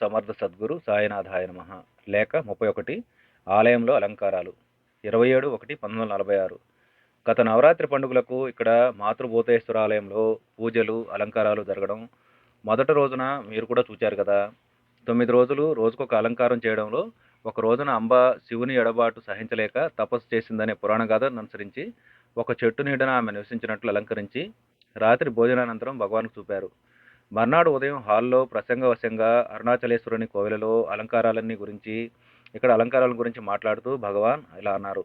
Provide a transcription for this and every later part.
సమర్థ సద్గురు సాయినాథాయ నమ. లేక ముప్పై ఒకటి ఆలయంలో అలంకారాలు. ఇరవై ఏడు ఒకటి పంతొమ్మిది వందల నలభై ఆరు. గత నవరాత్రి పండుగలకు ఇక్కడ మాతృభూతేశ్వర ఆలయంలో పూజలు అలంకారాలు జరగడం మొదటి రోజున మీరు కూడా చూచారు కదా. తొమ్మిది రోజులు రోజుకొక అలంకారం చేయడంలో ఒక రోజున అంబ శివుని ఎడబాటు సహించలేక తపస్సు చేసిందనే పురాణ గాథను అనుసరించి ఒక చెట్టు నీడన ఆమె నివసించినట్లు అలంకరించి రాత్రి భోజనానంతరం భగవాన్కు చూపారు. మర్నాడు ఉదయం హాల్లో ప్రసంగవశంగా అరుణాచలేశ్వరుని కోవెలలో అలంకారాలన్నీ గురించి ఇక్కడ అలంకారాల గురించి మాట్లాడుతూ భగవాన్ ఇలా అన్నారు.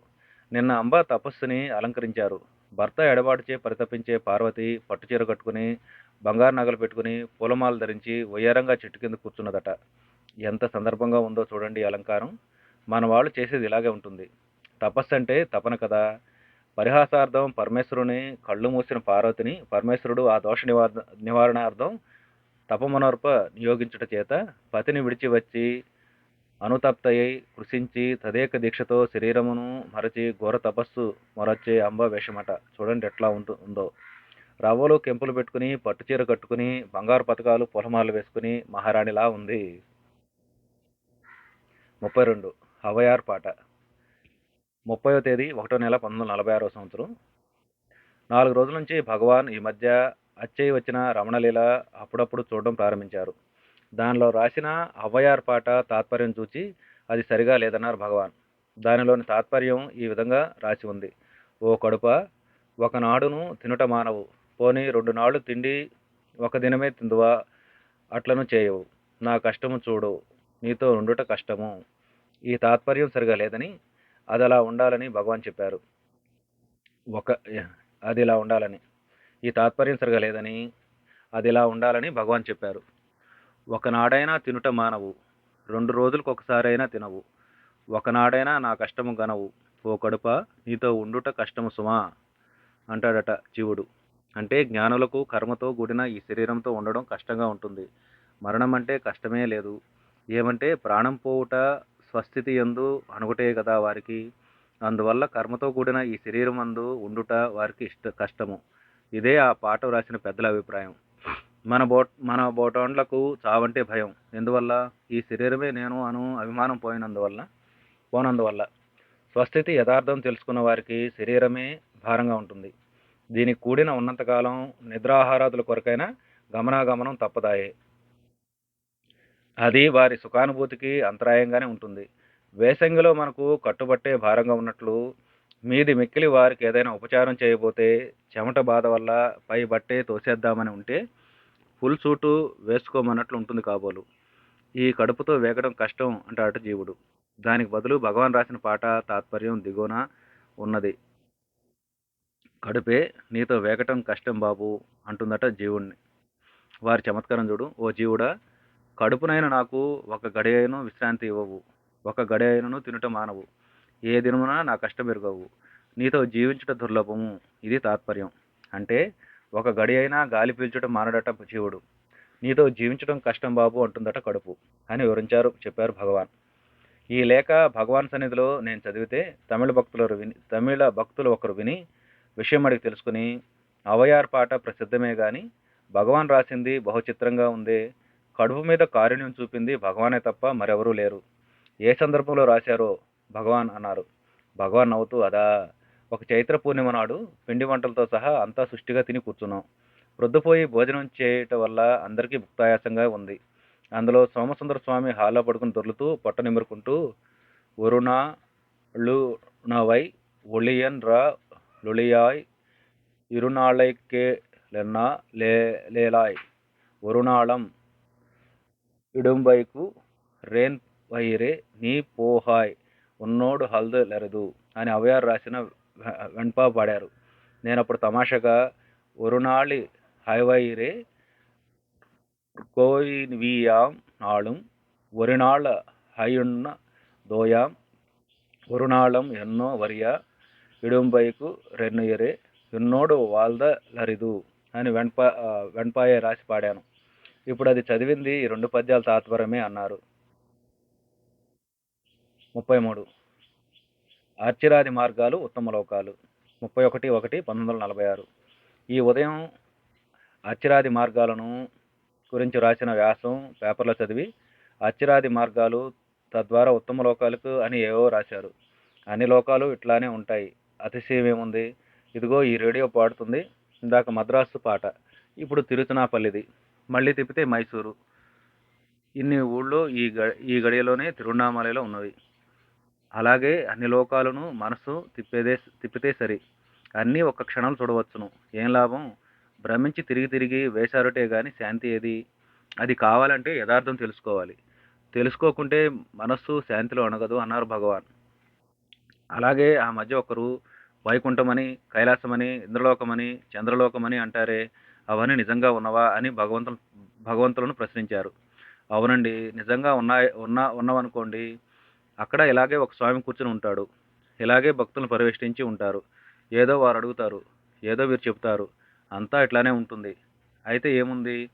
నిన్న అంబ తపస్సుని అలంకరించారు. భర్త ఎడబాటుచే పరితపించే పార్వతి పట్టుచీర కట్టుకుని బంగారు నగలు పెట్టుకుని పూలమాలు ధరించి వయ్యారంగా చెట్టు కింద కూర్చున్నదట. ఎంత సందర్భంగా ఉందో చూడండి అలంకారం. మన వాళ్ళు చేసేది ఇలాగే ఉంటుంది. తపస్సు అంటే తపన కదా. పరిహాసార్థం పరమేశ్వరుని కళ్ళు మూసిన పార్వతిని పరమేశ్వరుడు ఆ దోష నివార నివారణార్థం తపమనోర్ప నియోగించుట చేత పతిని విడిచి వచ్చి అనుతప్తయ్యి కృషించి తదేక దీక్షతో శరీరమును మరచి ఘోర తపస్సు మొరచే అంబ వేషమట. చూడండి ఎట్లా ఉంటు ఉందో. రవ్వలు కెంపులు పెట్టుకుని పట్టుచీర కట్టుకుని బంగారు పథకాలు పొలమాలు వేసుకుని మహారాణిలా ఉంది. ముప్పై రెండు. హవయార్ పాట. ముప్పయో తేదీ ఒకటో నెల పంతొమ్మిది వందల నలభై ఆరో సంవత్సరం. నాలుగు రోజుల నుంచి భగవాన్ ఈ మధ్య అచ్చయ్య వచ్చిన రమణలీల అప్పుడప్పుడు చూడడం ప్రారంభించారు. దానిలో రాసిన అవ్వయార్ పాట తాత్పర్యం చూచి అది సరిగా లేదన్నారు భగవాన్. దానిలోని తాత్పర్యం ఈ విధంగా రాసి ఉంది. ఓ కడుప ఒకనాడును తినుట మానవు. పోనీ రెండు నాళ్ళు తిండి ఒక దినమే తిందువా? అట్లను చేయవు. నా కష్టము చూడు నీతో ఉండుట కష్టము. ఈ తాత్పర్యం సరిగా లేదని అది అలా ఉండాలని భగవాన్ చెప్పారు. ఒక అది ఇలా ఉండాలని. ఈ తాత్పర్యం సరిగా లేదని అది ఇలా ఉండాలని భగవాన్ చెప్పారు. ఒకనాడైనా తినుట మానవు రెండు రోజులకు ఒకసారైనా తినవు. ఒకనాడైనా నా కష్టము గనవు ఓ కడుప నీతో ఉండుట కష్టము సుమా అంటాడట జీవుడు. అంటే జ్ఞానులకు కర్మతో కూడిన ఈ శరీరంతో ఉండడం కష్టంగా ఉంటుంది. మరణం అంటే కష్టమే లేదు. ఏమంటే ప్రాణం పోవుట స్వస్థితి ఎందు అనుగుటే కదా వారికి. అందువల్ల కర్మతో కూడిన ఈ శరీరం అందు ఉండుట వారికి ఇష్ట కష్టము. ఇదే ఆ పాట రాసిన పెద్దల అభిప్రాయం. మన బో మన బోటోండ్లకు చావంటే భయం. ఎందువల్ల? ఈ శరీరమే నేను అను అభిమానం పోయినందువల్ల పోనందువల్ల. స్వస్థితి యథార్థం తెలుసుకున్న వారికి శరీరమే భారంగా ఉంటుంది. దీనికి కూడిన ఉన్నంతకాలం నిద్రాహారాదుల కొరకైనా గమనాగమనం తప్పదాయే. అది వారి సుఖానుభూతికి అంతరాయంగానే ఉంటుంది. వేసంగిలో మనకు కట్టుబట్టే భారంగా ఉన్నట్లు మీది మిక్కిలి వారికి ఏదైనా ఉపచారం చేయబోతే చెమట బాధ వల్ల పై బట్టే తోసేద్దామని ఉంటే ఫుల్ సూటు వేసుకోమన్నట్లు ఉంటుంది కాబోలు. ఈ కడుపుతో వేగడం కష్టం అంటాడు జీవుడు. దానికి బదులు భగవాన్ రాసిన పాట తాత్పర్యం దిగువన ఉన్నది. కడుపే నీతో వేగటం కష్టం బాబు అంటుందట జీవుణ్ణి. వారి చమత్కారం చూడు. ఓ జీవుడా కడుపునైన నాకు ఒక గడియను విశ్రాంతి ఇవ్వవు. ఒక గడియైనను తినటం మానవు. ఏ దినమున నా కష్టం ఎరగవు. నీతో జీవించుట దుర్లభము. ఇది తాత్పర్యం. అంటే ఒక గడి అయినా గాలి పీల్చడం మానడట జీవుడు. నీతో జీవించడం కష్టం బాబు అంటుందట కడుపు. అని వివరించారు చెప్పారు భగవాన్. ఈ లేఖ భగవాన్ సన్నిధిలో నేను చదివితే తమిళ భక్తులు విని తమిళ భక్తులు ఒకరు విని విషయం అడిగి తెలుసుకుని అవయార్ పాట ప్రసిద్ధమే గాని భగవాన్ రాసింది బహుచిత్రంగా ఉంది కడుపు మీద కారుణ్యం చూపింది భగవానే తప్ప మరెవరూ లేరు. ఏ సందర్భంలో రాశారో భగవాన్ అన్నారు. భగవాన్ నవ్వుతూ అదా ఒక చైత్ర పూర్ణిమ నాడు పిండి వంటలతో సహా అంతా సుష్టిగా తిని కూర్చున్నాం. ప్రొద్దుపోయి భోజనం చేయటం వల్ల అందరికీ భుక్తాయాసంగా ఉంది. అందులో సోమసుందర స్వామి హాల్లో పడుకుని దొర్లుతూ పొట్ట నిమురుకుంటూ వరుణ లుణవై ఒలియన్ రా లుళియాయ్ ఇరునాళైకే లెన్నా లే లేలాయ్ ఒరుణాళం ఇడుంబైకు రేన్ వైరే నీ పోహాయ్ ఉన్నోడు హల్దు లెరదు అని అవయారు రాసిన వెంపా పాడారు. నేను అప్పుడు తమాషగా ఒరునాళి హైవైరే కోయిన్వియాం నాళం ఒరినాళ హయున్న దోయాం ఒరునాళం ఎన్నో వరియా ఇడుంబైకు రెన్నుయరే ఎన్నోడు వాల్ద లరిదు అని వెంప వెంపాయే రాసి పాడాను. ఇప్పుడు అది చదివింది ఈ రెండు పద్యాల తాత్పర్యమే అన్నారు. ముప్పై మూడు. ఆర్చిరాది మార్గాలు ఉత్తమ లోకాలు. ముప్పై ఒకటి ఒకటి పంతొమ్మిది వందల నలభై ఆరు. ఈ ఉదయం ఆర్చిరాది మార్గాలను గురించి రాసిన వ్యాసం పేపర్లో చదివి అచ్చిరాది మార్గాలు తద్వారా ఉత్తమ లోకాలకు అని ఏవో రాశారు. అన్ని లోకాలు ఇట్లానే ఉంటాయి. అతిశయం ఏముంది? ఇదిగో ఈ రేడియో పాడుతుంది. ఇందాక మద్రాసు పాట. ఇప్పుడు తిరుచునాపల్లిది. మళ్ళీ తిప్పితే మైసూరు. ఇన్ని ఊళ్ళో ఈ గ ఈ గడియలోనే తిరువణామలలో ఉన్నవి. అలాగే అన్ని లోకాలను మనసు తిప్పేదే తిప్పితే సరి. అన్నీ ఒక్క క్షణం చూడవచ్చును. ఏం లాభం? భ్రమించి తిరిగి తిరిగి వేశారుటే గాని శాంతి ఏది? అది కావాలంటే యథార్థం తెలుసుకోవాలి. తెలుసుకోకుంటే మనస్సు శాంతిలో అణగదు అన్నారు భగవాన్. అలాగే ఆ మధ్య ఒకరు వైకుంఠమని కైలాసమని ఇంద్రలోకమని చంద్రలోకమని అంటారే అవన్నీ నిజంగా ఉన్నవా అని భగవంతు భగవంతులను ప్రశ్నించారు. అవునండి నిజంగా ఉన్నాయి ఉన్న ఉన్నవనుకోండి అక్కడ ఇలాగే ఒక స్వామి కూర్చుని ఉంటాడు. ఇలాగే భక్తులను పరివేష్టించి ఉంటారు. ఏదో వారు అడుగుతారు. ఏదో వీరు చెప్తారు అంతా ఇట్లానే ఉంటుంది. అయితే ఏముంది?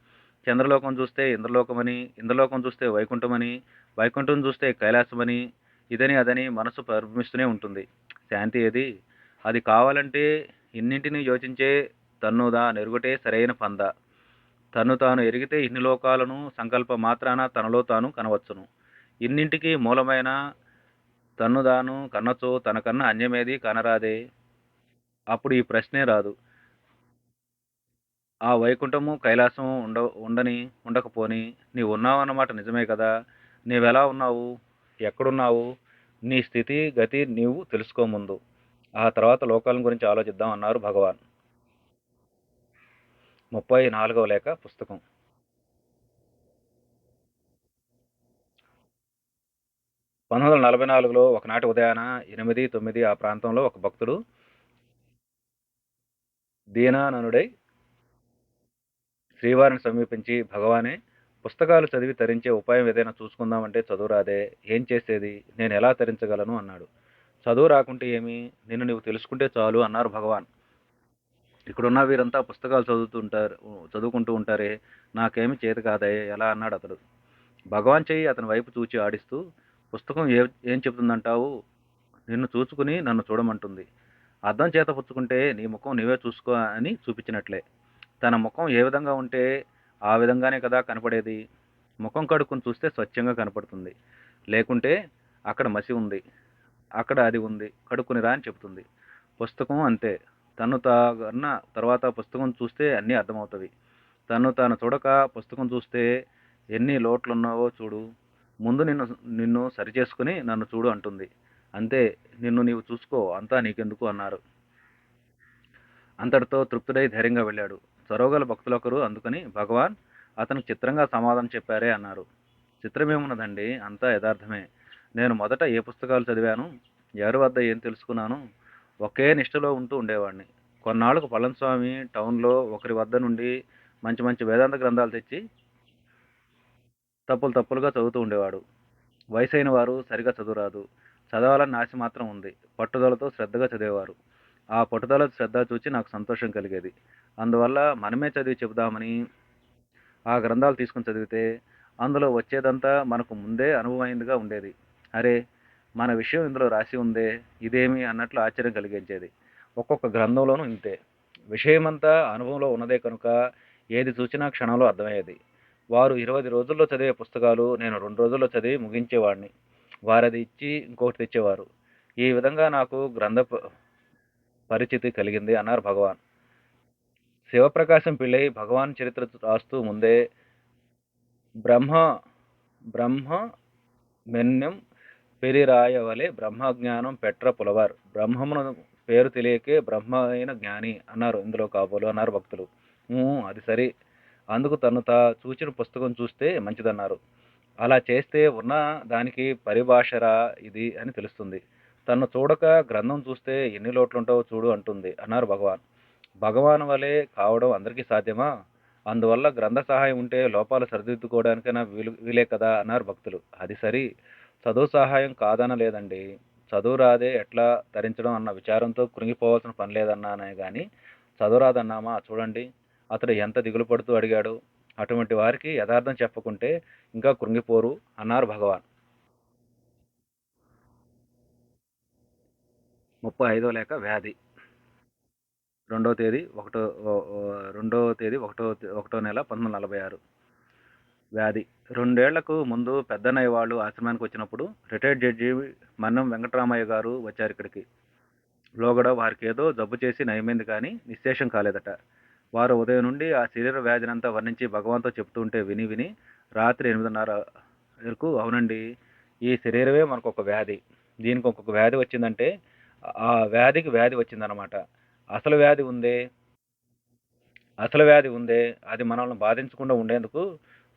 చంద్రలోకం చూస్తే ఇంద్రలోకమని ఇంద్రలోకం చూస్తే వైకుంఠమని వైకుంఠం చూస్తే కైలాసమని ఇదని అదని మనసు పరిభ్రమిస్తూనే ఉంటుంది. శాంతి ఏది? అది కావాలంటే ఇన్నింటిని యోచించే తన్నుదా నెరుగుటే సరైన పంద. తను తాను ఎరిగితే ఇన్ని లోకాలను సంకల్ప మాత్రాన తనలో తాను కనవచ్చును. ఇన్నింటికి మూలమైన తన్నుదాను కన్నచో తనకన్నా అన్యమేది కనరాదే? అప్పుడు ఈ ప్రశ్నే రాదు. ఆ వైకుంఠము కైలాసము ఉండ ఉండని ఉండకపోని నీవు ఉన్నావు అన్నమాట నిజమే కదా? నీవెలా ఉన్నావు? ఎక్కడున్నావు? నీ స్థితి గతి నీవు తెలుసుకో ముందు. ఆ తర్వాత లోకాల గురించి ఆలోచిద్దాం అన్నారు భగవాన్. ముప్పై నాలుగవ లేఖ పుస్తకం. పంతొమ్మిది వందల నలభై నాలుగులో ఒకనాటి ఉదయాన ఎనిమిది తొమ్మిది ఆ ప్రాంతంలో ఒక భక్తుడు దీనాననుడై శ్రీవారిని సమీపించి భగవానే పుస్తకాలు చదివి తరించే ఉపాయం ఏదైనా చూసుకుందామంటే చదువు రాదే ఏం చేసేది నేను ఎలా తరించగలను అన్నాడు. చదువు రాకుంటే ఏమి? నిన్ను నువ్వు తెలుసుకుంటే చాలు అన్నారు భగవాన్. ఇక్కడున్న వీరంతా పుస్తకాలు చదువుతుంటారు చదువుకుంటూ ఉంటారే నాకేమి చేతి కాదే ఎలా అన్నాడు అతడు. భగవాన్ చెయ్యి అతని వైపు చూచి ఆడిస్తూ పుస్తకం ఏ ఏం చెబుతుందంటావు? నిన్ను చూసుకుని నన్ను చూడమంటుంది. అర్థం చేత పుచ్చుకుంటే నీ ముఖం నీవే చూసుకో అని చూపించినట్లే. తన ముఖం ఏ విధంగా ఉంటే ఆ విధంగానే కదా కనపడేది? ముఖం కడుక్కుని చూస్తే స్వచ్ఛంగా కనపడుతుంది. లేకుంటే అక్కడ మసి ఉంది. అక్కడ అది ఉంది. కడుక్కుని రా అని చెబుతుంది. పుస్తకం అంతే. తను తాగన్న తర్వాత పుస్తకం చూస్తే అన్నీ అర్థమవుతుంది. తను తాను చూడక పుస్తకం చూస్తే ఎన్ని లోట్లు ఉన్నావో చూడు. ముందు నిన్ను నిన్ను సరిచేసుకుని నన్ను చూడు అంటుంది. అంతే నిన్ను నీవు చూసుకో అంతా నీకెందుకు అన్నారు. అంతటితో తృప్తుడై ధైర్యంగా వెళ్ళాడు. చొరవగల భక్తులొకరు అందుకని భగవాన్ అతనికి చిత్రంగా సమాధానం చెప్పారే అన్నారు. చిత్రమేమున్నదండి? అంతా యథార్థమే. నేను మొదట ఏ పుస్తకాలు చదివాను? ఎవరి వద్ద ఏం తెలుసుకున్నాను? ఒకే నిష్టలో ఉంటూ ఉండేవాడిని. కొన్నాళ్ళకు పళనిస్వామి టౌన్లో ఒకరి వద్ద నుండి మంచి మంచి వేదాంత గ్రంథాలు తెచ్చి తప్పులు తప్పులుగా చదువుతూ ఉండేవాడు. వయసైన వారు సరిగా చదువురాదు. చదవాలని ఆశ మాత్రం ఉంది. పట్టుదలతో శ్రద్ధగా చదివేవారు. ఆ పట్టుదల శ్రద్ధ చూచి నాకు సంతోషం కలిగేది. అందువల్ల మనమే చదివి చెబుదామని ఆ గ్రంథాలు తీసుకుని చదివితే అందులో వచ్చేదంతా మనకు ముందే అనుభవమైందిగా ఉండేది. అరే మన విషయం ఇందులో రాసి ఉందే ఇదేమి అన్నట్లు ఆశ్చర్యం కలిగించేది. ఒక్కొక్క గ్రంథంలోనూ ఇంతే. విషయమంతా అనుభవంలో ఉన్నదే కనుక ఏది చూసినా క్షణంలో అర్థమయ్యేది. వారు ఇరవై రోజుల్లో చదివే పుస్తకాలు నేను రెండు రోజుల్లో చదివి ముగించేవాడిని. వారది ఇచ్చి ఇంకొకటి తెచ్చేవారు. ఈ విధంగా నాకు గ్రంథ ప- పరిచితి కలిగింది అన్నారు భగవాన్. శివప్రకాశం పిళ్ళై భగవాన్ చరిత్ర రాస్తూ ముందే బ్రహ్మ బ్రహ్మ మెన్యం పెరిరాయవలే బ్రహ్మజ్ఞానం పెట్ర పులవార్. బ్రహ్మమును పేరు తెలియకే బ్రహ్మ అయిన జ్ఞాని అన్నారు ఇందులో కాబోలు అన్నారు భక్తులు. అది సరి. అందుకు తను తా చూచిన పుస్తకం చూస్తే మంచిదన్నారు. అలా చేస్తే ఉన్న దానికి పరిభాషరా ఇది అని తెలుస్తుంది. తను చూడక గ్రంథం చూస్తే ఎన్ని లోట్లుంటావో చూడు అంటుంది అన్నారు భగవాన్. భగవాన్ వలె కావడం అందరికీ సాధ్యమా? అందువల్ల గ్రంథ సహాయం ఉంటే లోపాలు సరిదిద్దుకోవడానికైనా వీలు వీలే కదా అన్నారు భక్తులు. అది సరి. చదువు సహాయం కాదనలేదండి చదువు రాదే ఎట్లా ధరించడం అన్న విచారంతో కృంగిపోవాల్సిన పని లేదన్నానే కానీ చదువు రాదన్నామా? చూడండి. అతడు ఎంత దిగులు పడుతూ అడిగాడు. అటువంటి వారికి యథార్థం చెప్పకుంటే ఇంకా కృంగిపోరు అన్నారు భగవాన్. ముప్పై ఐదో లేక వ్యాధి. రెండో తేదీ ఒకటో రెండో తేదీ ఒకటో ఒకటో నెల పంతొమ్మిది నలభై ఆరు. వ్యాధి. రెండేళ్ళకు ముందు పెద్దనయ్య వాళ్ళు ఆశ్రమానికి వచ్చినప్పుడు రిటైర్డ్ జడ్జి మన్నం వెంకటరామయ్య గారు వచ్చారు ఇక్కడికి. లోగడ వారికి ఏదో జబ్బు చేసి నయమైంది కానీ నిశ్శేషం కాలేదట. వారు ఉదయం నుండి ఆ శరీర వ్యాధినంతా వర్ణించి భగవాన్తో చెప్తుంటే విని విని రాత్రి ఎనిమిదిన్నర వరకు అవునండి ఈ శరీరమే మనకు ఒక వ్యాధి. దీనికి ఒక్కొక్క వ్యాధి వచ్చిందంటే ఆ వ్యాధికి వ్యాధి వచ్చిందనమాట అసలు వ్యాధి ఉందే? అసలు వ్యాధి ఉందే? అది మనల్ని బాధించకుండా ఉండేందుకు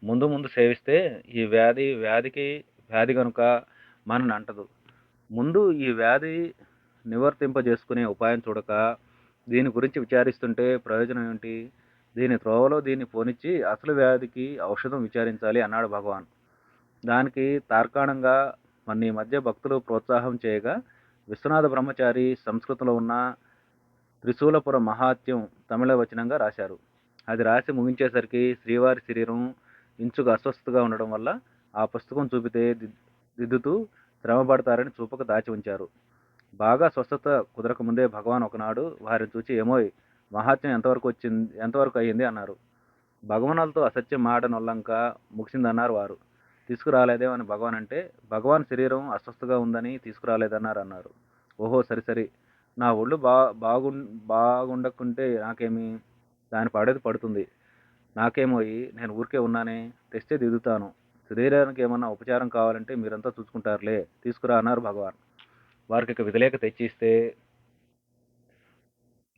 ముందు ముందు సేవిస్తే ఈ వ్యాధి వ్యాధికి వ్యాధి కనుక మనని అంటదు. ముందు ఈ వ్యాధి నివర్తింపజేసుకునే ఉపాయం చూడక దీని గురించి విచారిస్తుంటే ప్రయోజనం ఏంటి? దీని త్రోవలో దీన్ని పోనిచ్చి అసలు వ్యాధికి ఔషధం విచారించాలి అన్నాడు భగవాన్. దానికి తార్కాణంగా మన ఈ మధ్య భక్తులు ప్రోత్సాహం చేయగా విశ్వనాథ బ్రహ్మచారి సంస్కృతంలో ఉన్న త్రిశూలపుర మహాత్యం తమిళ వచనంగా రాశారు. అది రాసి ముగించేసరికి శ్రీవారి శరీరం ఇంచుకు అస్వస్థతగా ఉండడం వల్ల ఆ పుస్తకం చూపితే దిద్దుతూ శ్రమపడతారని చూపక దాచి ఉంచారు. బాగా స్వస్థత కుదరక ముందే భగవాన్ ఒకనాడు వారిని చూచి ఏమోయ్ మహాత్యం ఎంతవరకు వచ్చింది ఎంతవరకు అయ్యింది? అన్నారు. భగవానులతో అసత్యం మాట నొల్లంక ముగిసిందన్నారు వారు. తీసుకురాలేదే అని భగవాన్ అంటే భగవాన్ శరీరం అస్వస్థగా ఉందని తీసుకురాలేదన్నారు అన్నారు. ఓహో సరి సరి. నా ఒళ్ళు బా బాగు బాగుండకుంటే నాకేమి దాని పడేది పడుతుంది. నాకేమోయి నేను ఊరికే ఉన్నానే తెస్తే దిద్దుతాను. శరీరానికి ఏమన్నా ఉపచారం కావాలంటే మీరంతా చూసుకుంటారులే తీసుకురా అన్నారు భగవాన్. వారికి ఇక తెచ్చిస్తే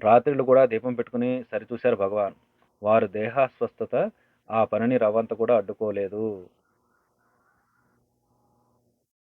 రాత్రులు కూడా దీపం పెట్టుకుని సరిచూశారు భగవాన్. వారు దేహాస్వస్థత ఆ పనిని రవ్వంత కూడా అడ్డుకోలేదు.